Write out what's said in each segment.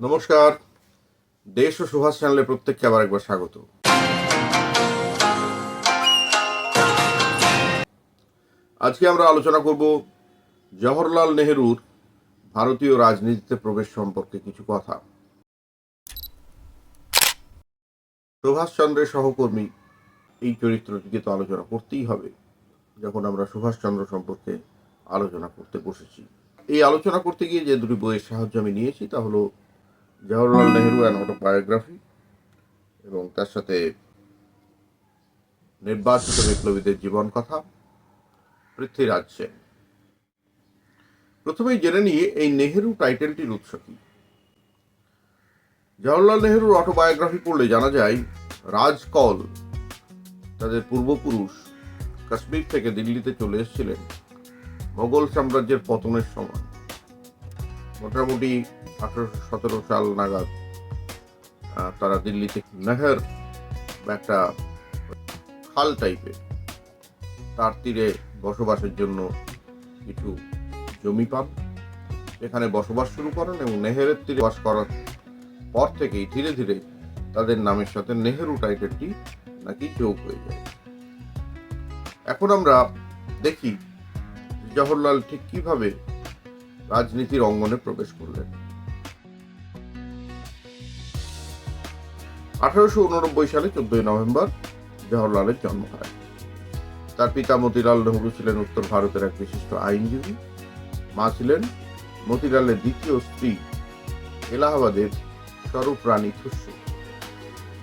নমস্কার। দেশ ও সুভাষ চ্যানেলে প্রত্যেককে আবার একবার স্বাগত। আজকে আমরা আলোচনা করব জওহরলাল নেহরুর ভারতীয় রাজনীতিতে প্রবেশ সম্পর্কে কিছু কথা। সুভাষচন্দ্রের সহকর্মী এই চরিত্রটিকে তো আলোচনা করতেই হবে, যখন আমরা সুভাষচন্দ্র সম্পর্কে আলোচনা করতে বসেছি। এই আলোচনা করতে গিয়ে যে দুটি বইয়ের সাহায্য আমি নিয়েছি তা হলো জওহরলাল নেহরু অ্যান অটোবায়োগ্রাফি এবং তার সাথে নির্বাচিত বিপ্লবীদের জীবন কথা, পৃথ্বীরাজ সেন। প্রথমেই জেনে নিয়ে এই নেহেরু টাইটেলটির উৎস কি? জওহরলাল নেহরুর অটোবায়োগ্রাফি পড়লে জানা যায়, রাজকল, তাদের পূর্বপুরুষ, কাশ্মীর থেকে দিল্লিতে চলে এসেছিলেন, মোগল সাম্রাজ্যের পতনের সময়। মোটামুটি আঠারোশো সতেরো সাল নাগাদ তারা দিল্লিতে নেহের একটা খাল টাইপের তার তীরে বসবাসের জন্য কিছু জমি পান। এখানে বসবাস শুরু করেন এবং নেহেরের তীরে বাস করার পর থেকেই ধীরে ধীরে তাদের নামের সাথে নেহেরু টাইটেলটি নাকি যোগ হয়ে যায়। এখন আমরা দেখি জওহরলাল ঠিক কীভাবে রাজনীতির অঙ্গনে প্রবেশ করলেন। আঠারোশো উননব্বই সালে চোদ্দই নভেম্বর জওহরলালের জন্ম হয়। তার পিতা মতিলাল নেহরু ছিলেন উত্তর ভারতের এক বিশিষ্ট আইনজীবী। মা ছিলেন মতিলালের দ্বিতীয় স্ত্রী এলাহাবাদের স্বরূপ রানী খুশু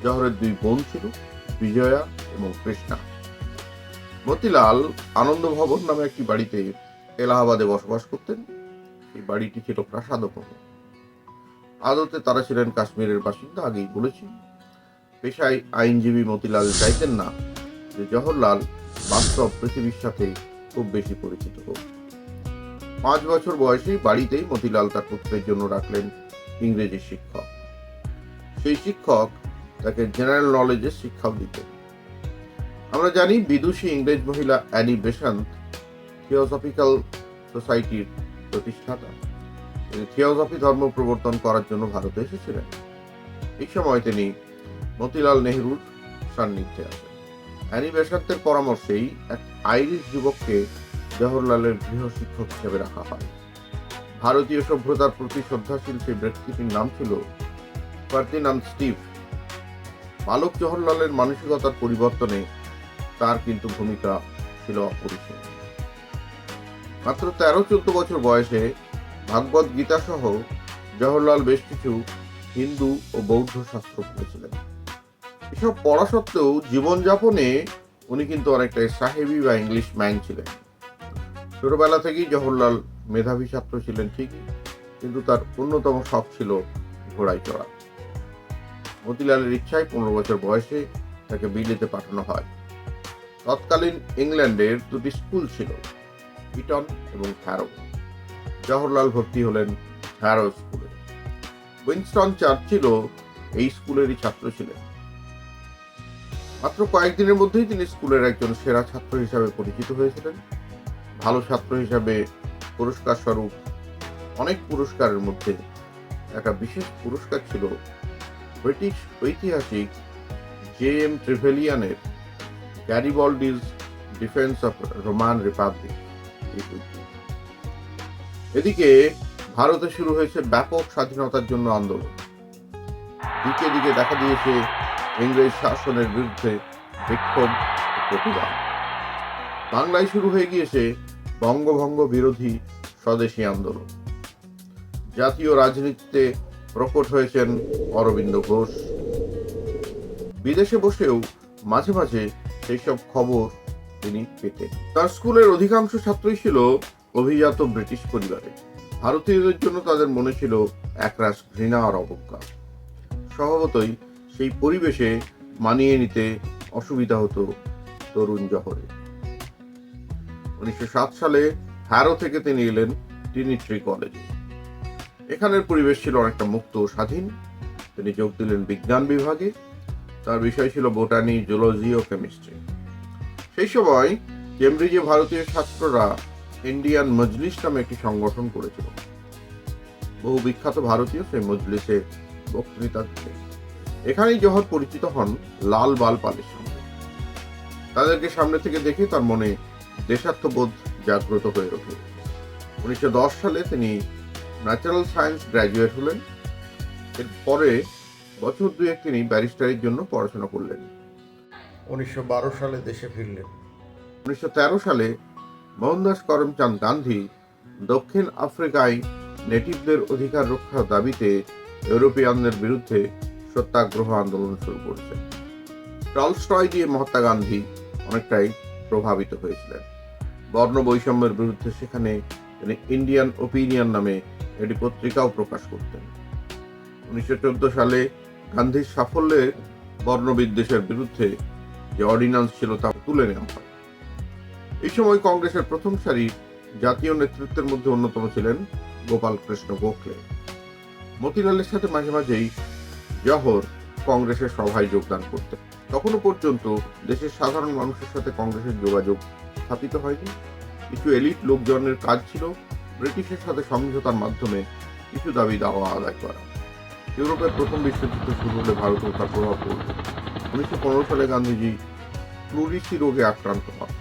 জহরের দুই বোন ছিল বিজয়া এবং কৃষ্ণা। মতিলাল আনন্দ ভবন নামে একটি বাড়িতে এলাহাবাদে বসবাস করতেন। এই বাড়িটি ছিল প্রাসাদ ভবন আদতে তারা ছিলেন কাশ্মীরের বাসিন্দা, আগেই বলেছি পেশায় আইনজীবী মতিলাল চাইতেন না যে জওহরলাল বাস্তব পৃথিবীর সাথে খুব বেশি পরিচিত হোক। পাঁচ বছর বয়সেই বাড়িতেই মতিলাল তার পুত্রের জন্য রাখলেন ইংরেজি শিক্ষক। সেই শিক্ষক তাকে জেনারেল নলেজের শিক্ষাও দিতেন। আমরা জানি বিদুষী ইংরেজ মহিলা অ্যানি বেসান্ত থিওসফিক্যাল সোসাইটির প্রতিষ্ঠাতা। তিনি থিওসফি ধর্ম প্রবর্তন করার জন্য ভারতে এসেছিলেন। এই সময় তিনি মতিলাল নেহরুর সান্নিধ্যে আসেন অ্যানি বেসান্তের পরামর্শেই এক আইরিশ যুবককে জওহরলালের গৃহ শিক্ষক হিসেবে রাখা হয়। ভারতীয় সভ্যতার প্রতি শ্রদ্ধাশীল সেই ব্যক্তিটির নাম ছিল ফার্দিনান্দ স্টিভ বালক জওহরলালের মানসিকতার পরিবর্তনে তার কিন্তু ভূমিকা ছিল অপরিসীম। মাত্র তেরো চোদ্দ বছর বয়সে ভাগবত গীতা সহ জওহরলাল বেশ কিছু হিন্দু ও বৌদ্ধ শাস্ত্র পড়েছিলেন। এসব পড়া সত্ত্বেও জীবনযাপনে উনি কিন্তু অনেকটা সাহেবি বা ইংলিশ ম্যান ছিলেন। ছোটবেলা থেকেই জওহরলাল মেধাবী ছাত্র ছিলেন ঠিকই, কিন্তু তার অন্যতম শখ ছিল ঘোড়ায় চড়া। মতিলালের ইচ্ছায় পনেরো বছর বয়সে তাকে বিলেতে পাঠানো হয়। তৎকালীন ইংল্যান্ডের দুটি স্কুল ছিল, ইটন এবং হ্যারো। জওহরলাল ভর্তি হলেন হ্যারো স্কুলে। উইনস্টন চার্চিলও এই স্কুলেরই ছাত্র ছিলেন। মাত্র কয়েকদিনের মধ্যেই তিনি স্কুলের একজন সেরা ছাত্র হিসাবে পরিচিত হয়েছিলেন। ভালো ছাত্র হিসাবে পুরস্কার স্বরূপ অনেক পুরস্কারের মধ্যে একটা বিশেষ পুরস্কার ছিল ব্রিটিশ ঐতিহাসিক J M ট্রিভেলিয়ানের Garibaldi's defence of Roman republic এদিকে ভারতে শুরু হয়েছে ব্যাপক স্বাধীনতার জন্য আন্দোলন। দিকে দিকে দেখা দিয়েছে ইংরেজ শাসনের বিরুদ্ধে বিক্ষোভ প্রতিবাদ। বাংলায় শুরু হয়ে গিয়েছে বঙ্গভঙ্গ বিরোধী স্বদেশী আন্দোলন। জাতীয় রাজনীতিতে প্রকট হয়েছেন অরবিন্দ ঘোষ। বিদেশে বসেও মাঝে মাঝে সেই সব খবর তিনি পেতেন। তার স্কুলের অধিকাংশ ছাত্রই ছিল অভিজাত ব্রিটিশ পরিবারে। ভারতীয়দের জন্য তাদের মনে ছিল একরাশ ঘৃণা আর অবজ্ঞা। স্বভাবতই সেই পরিবেশে মানিয়ে নিতে অসুবিধা হতো তরুণ জহরে। উনিশশো সাত সালে হ্যারো থেকে তিনি এলেন ট্রিনিট্রি কলেজে। এখানের পরিবেশ ছিল অনেকটা মুক্ত ও স্বাধীন। তিনি যোগ দিলেন বিজ্ঞান বিভাগে। তার বিষয় ছিল বোটানি, জুলজি ও কেমিস্ট্রি। সেই সময় কেমব্রিজে ভারতীয় ছাত্ররা ইন্ডিয়ান মজলিস নামে একটি সংগঠন করেছিল। বহু বিখ্যাত ভারতীয় সেই মজলিসে বক্তৃতা দিতেন। এখানেই জহর পরিচিত হন লাল বাল পালের সঙ্গে। তাদেরকে সামনে থেকে দেখে তার মনে দেশাত্মবোধ জাগ্রত হয়ে ওঠে। উনিশশো দশ সালে তিনি ন্যাচারাল সায়েন্স গ্র্যাজুয়েট হলেন। এরপরে বছর দুয়েক তিনি ব্যারিস্টারির জন্য পড়াশোনা করলেন। উনিশশো বারো সালে দেশে ফিরলেন। উনিশশো তেরো সালে মোহনদাস করমচাঁদ গান্ধী দক্ষিণ আফ্রিকায় নেটিভদের অধিকার রক্ষার দাবিতে ইউরোপিয়ানদের বিরুদ্ধে সত্যাগ্রহ আন্দোলন শুরু করেছেন টলস্টয় দিয়ে মহাত্মা গান্ধী অনেকটাই প্রভাবিত হয়েছিলেন। বর্ণ বৈষম্যের বিরুদ্ধে সেখানে তিনি ইন্ডিয়ান ওপিনিয়ন নামে একটি পত্রিকাও প্রকাশ করতেন। উনিশশো চোদ্দ সালে গান্ধীর সাফল্যের বর্ণবিদ্বেষের বিরুদ্ধে যে অর্ডিন্যান্স ছিল তা তুলে নেওয়া হয়। এই সময় কংগ্রেসের প্রথম সারি জাতীয় নেতৃত্বের মধ্যে অন্যতম ছিলেন গোপাল কৃষ্ণ গোখলে। মতিলালের সাথে মাঝে মাঝেই জহর কংগ্রেসের সভায় যোগদান করতেন। তখনও পর্যন্ত দেশের সাধারণ মানুষের সাথে কংগ্রেসের যোগাযোগ স্থাপিত হয়নি। কিছু এলিট লোকজনের কাজ ছিল ব্রিটিশের সাথে সমঝোতার মাধ্যমে কিছু দাবি দাওয়া আদায় করা। ইউরোপের প্রথম বিশ্বযুদ্ধ শুরু হলে ভারতেও তার প্রভাব পড়বে। উনিশশো পনেরো সালে গান্ধীজি প্লুরিসি রোগে আক্রান্ত হন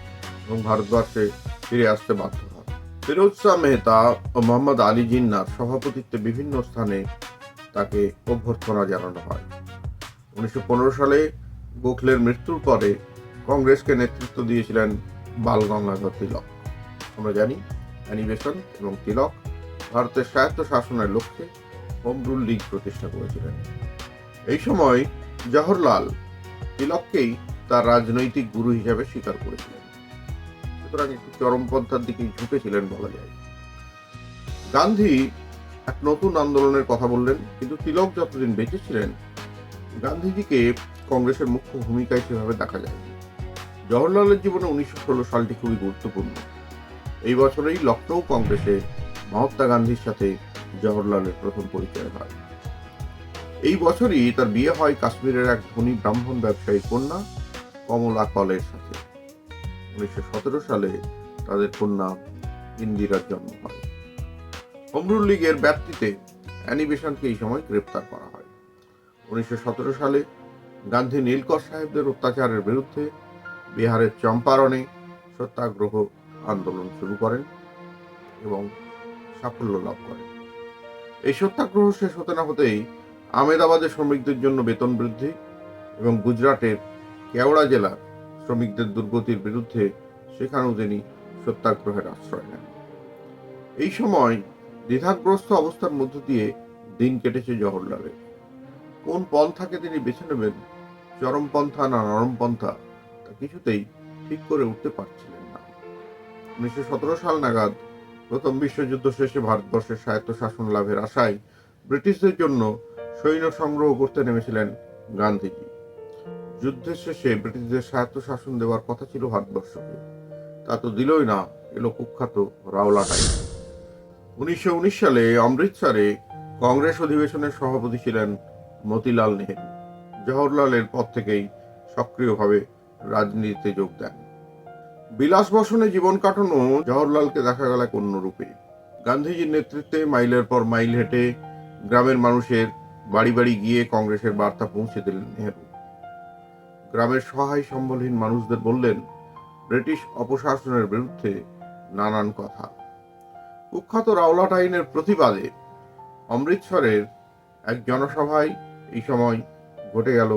এবং ভারতবর্ষে ফিরে আসতে বাধ্য হন। ফিরোজ শাহ মেহতা ও মোহাম্মদ আলী জিন্নার সভাপতিত্বে বিভিন্ন স্থানে তাকে অভ্যর্থনা জানানো হয়। উনিশশো পনেরো সালে গোখলের মৃত্যুর পরে কংগ্রেসকে নেতৃত্ব দিয়েছিলেন বাল গঙ্গাধর তিলক। আমরা জানি অ্যানিবেশন এবং তিলক ভারতের স্বায়ত্ত শাসনের লক্ষ্যে হোম রুল লীগ প্রতিষ্ঠা করেছিলেন। এই সময় জওহরলাল তিলককেই তার রাজনৈতিক গুরু হিসেবে স্বীকার করেছিলেন। সুতরাং একটু চরমপন্থার দিকে ঝুঁকেছিলেন বলা যায়। গান্ধী এক নতুন আন্দোলনের কথা বললেন, কিন্তু তিলক যতদিন বেঁচে ছিলেন, গান্ধীজিকে কংগ্রেসের মুখ্য ভূমিকায় সেভাবে দেখা যায়নি। জওহরলালের জীবনে উনিশশো ষোলো সালটি খুবই গুরুত্বপূর্ণ। এই বছরেই লখনৌ কংগ্রেসে মহাত্মা গান্ধীর সাথে জওহরলালের প্রথম পরিচয় হয়। এই বছরই তার বিয়ে হয় কাশ্মীরের এক ধনী ব্রাহ্মণ ব্যবসায়ীর কন্যা কমলা কলের সাথে। উনিশশো সতেরো সালে তাদের কন্যা ইন্দিরার জন্ম হয়। হোমরুল লীগের ব্যাপ্তিতে অ্যানিবেশনকে এই সময় গ্রেপ্তার করা হয়। উনিশশো সতেরো সালে গান্ধী নীলকর সাহেবদের অত্যাচারের বিরুদ্ধে বিহারের চম্পারণে সত্যাগ্রহ আন্দোলন শুরু করেন এবং সাফল্য লাভ করেন। এই সত্যাগ্রহ শেষ হতে না হতেই আমেদাবাদের শ্রমিকদের জন্য বেতন বৃদ্ধি এবং গুজরাটের কেওড়া জেলার শ্রমিকদের দুর্গতির বিরুদ্ধে সেখানেও তিনি সত্যাগ্রহের আশ্রয় নেন। এই সময় দ্বিধাগ্রস্ত অবস্থার মধ্য দিয়ে দিন কেটেছে জওহরলালের কোন পন্থাকে তিনি বেছে নেবেন? চরমপন্থা না নরমপন্থা? তা কিছুতেই ঠিক করে উঠতে পারছিলেন না। উনিশশো সতেরো সাল নাগাদ প্রথম বিশ্বযুদ্ধ শেষে ভারতবর্ষের স্বায়ত্ত শাসন লাভের আশায় ব্রিটিশদের জন্য সৈন্য সংগ্রহ করতে নেমেছিলেন গান্ধীজি। যুদ্ধের শেষে ব্রিটিশদের স্বায়ত্ত শাসন দেওয়ার কথা ছিল ভারতবর্ষকে। তা তো দিলই না এলো কুখ্যাত রাওলা রাওলাটাই। উনিশশো উনিশ সালে অমৃতসরে কংগ্রেস অধিবেশনের সভাপতি ছিলেন মতিলাল নেহেরু। জওহরলালের পর থেকেই সক্রিয়ভাবে রাজনীতিতে যোগ দেন। বিলাস বসনে জীবন কাটানো জওহরলালকে দেখা গেল এক অন্য রূপে। গান্ধীজির নেতৃত্বে মাইলের পর মাইল হেঁটে গ্রামের মানুষের বাড়ি বাড়ি গিয়ে কংগ্রেসের বার্তা পৌঁছে দিলেন নেহেরু। গ্রামের সহায় সম্বলহীন মানুষদের বললেন, ব্রিটিশ অপশাসনের বিরুদ্ধে নানান কথা। কুখ্যাত রাওলাট আইনের প্রতিবাদে অমৃতসরের এক জনসভায় এই সময় ঘটে গেল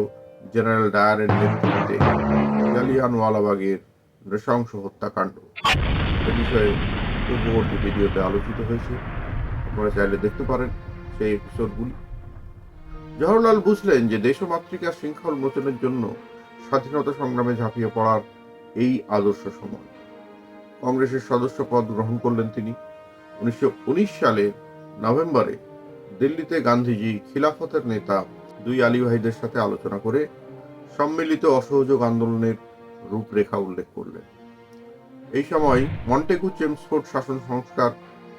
জেনারেল ডায়ারের নেতৃত্বে জালিয়ানওয়ালাবাগের নৃশংস হত্যাকাণ্ড। এ বিষয়ে পূর্ববর্তী ভিডিওতে আলোচিত হয়েছে। আপনারা চাইলে দেখতে পারেন সেই এপিসোডগুলি জওহরলাল বুঝলেন যে দেশমাতৃকার শৃঙ্খল মোচনের জন্য স্বাধীনতা সংগ্রামে ঝাঁপিয়ে পড়ার এই আদর্শ সময়। কংগ্রেসের সদস্য পদ গ্রহণ করলেন তিনি। উনিশশো সালের নভেম্বরে দিল্লিতে গান্ধীজি খিলাফতের নেতা দুই আলী ভাইদের সাথে আলোচনা করে সম্মিলিত অসহযোগ আন্দোলনের রূপরেখা উল্লেখ করলেন। এই সময় মন্টেকু চেমসফোর্ড শাসন সংস্কার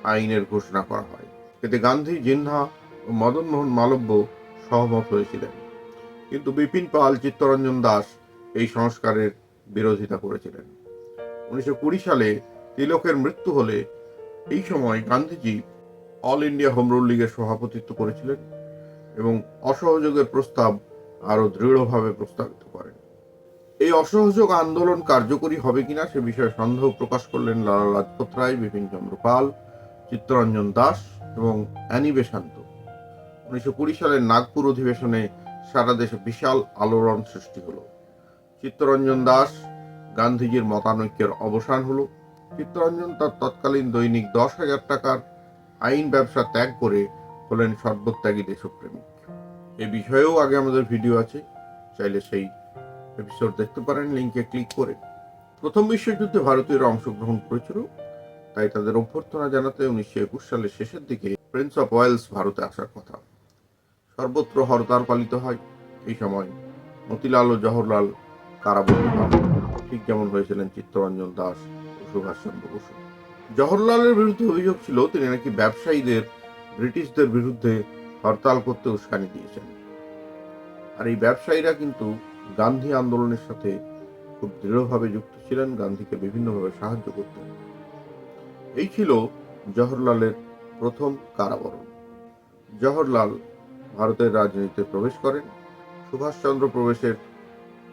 আইনের ঘোষণা করা হয়। এতে গান্ধী জিন্না ও মদন মোহন মালব্য সহমত হয়েছিলেন। কিন্তু বিপিন পাল, চিত্তরঞ্জন দাস এই সংস্কারের বিরোধিতা করেছিলেন। উনিশশো কুড়ি সালে তিলকের মৃত্যু হলে এই সময় Gandhiji all India home rule লীগের সভাপতিত্ব করেছিলেন এবং অসহযোগের প্রস্তাব আরও দৃঢ়ভাবে প্রস্তাবিত করেন। এই অসহযোগ আন্দোলন কার্যকরী হবে কিনা সে বিষয়ে সন্দেহ প্রকাশ করলেন লালা লাজপত রায়, বিপিন চন্দ্র পাল, চিত্তরঞ্জন দাস এবং অ্যানি বেশান্ত। উনিশশো কুড়ি সালের নাগপুর অধিবেশনে সারা দেশে বিশাল আলোড়ন সৃষ্টি হলো। চিত্তরঞ্জন দাস গান্ধীজির মতানৈক্যের অবসান হলো। চিত্তরঞ্জন তার তৎকালীন দৈনিক দশ হাজার টাকার আইন ব্যবসা ত্যাগ করে হলেন সর্বত্যাগী দেশপ্রেমিক। এ বিষয়েও আগে আমাদের ভিডিও আছে, চাইলে সেই এপিসোড দেখতে পারেন লিঙ্কে ক্লিক করে। প্রথম বিশ্বযুদ্ধে ভারতীয়রা অংশগ্রহণ করেছিল, তাই তাদের অভ্যর্থনা জানাতে উনিশশো একুশ সালের শেষের দিকে প্রিন্স অফ ওয়েলস ভারতে আসার কথা। সর্বত্র হরতাল পালিত হয়, এই সময় মতিলাল ও জওহরলাল কারাবন্দী ঠিক যেমন হয়েছিলেন চিত্তরঞ্জন দাস। সুভাষচন্দ্র বসু। জওহরলালের বিরুদ্ধে অভিযোগ ছিল, তিনি নাকি ব্যবসায়ীদের, ব্রিটিশদের বিরুদ্ধে হরতাল করতে উস্কানি দিয়েছেন। আর এই ব্যবসায়ীরা কিন্তু গান্ধী আন্দোলনের সাথে খুব দৃঢ়ভাবে যুক্ত ছিলেন, গান্ধীকে বিভিন্নভাবে সাহায্য করতেন। এই ছিল জওহরলালের প্রথম কারাবরণ। জওহরলাল ভারতের রাজনীতিতে প্রবেশ করেন। সুভাষচন্দ্র প্রবেশের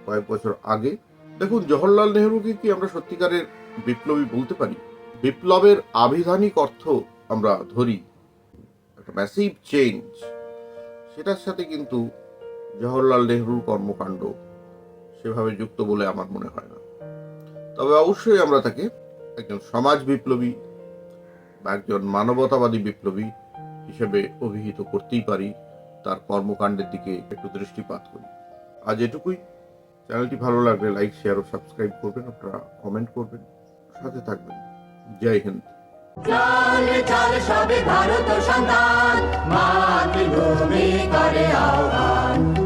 কয়েক বছর আগে। দেখুন, জওহরলাল নেহরুকে কি আমরা সত্যিকারের বিপ্লবী বলতে পারি, বিপ্লবের আবিধানিক অর্থ আমরা ধরি একটা ম্যাসিভ চেঞ্জ সেটার সাথে কিন্তু জওহরলাল নেহরুর কর্মকাণ্ড সেভাবে যুক্ত বলে আমার মনে হয় না। তবে অবশ্যই আমরা তাকে একজন সমাজ বিপ্লবী বা একজন মানবতাবাদী বিপ্লবী হিসেবে অভিহিত করতেই পারি, তার কর্মকাণ্ডের দিকে একটু দৃষ্টিপাত করি। আজ এটুকুই। চ্যানেলটি ভালো লাগলে লাইক শেয়ার ও সাবস্ক্রাইব করবেন, আপনারা কমেন্ট করবেন। সাথে থাকবেন। জয় হিন্দ। চলে চলে সবে ভারত সন্তান মাতৃভূমি করে আহ্বান।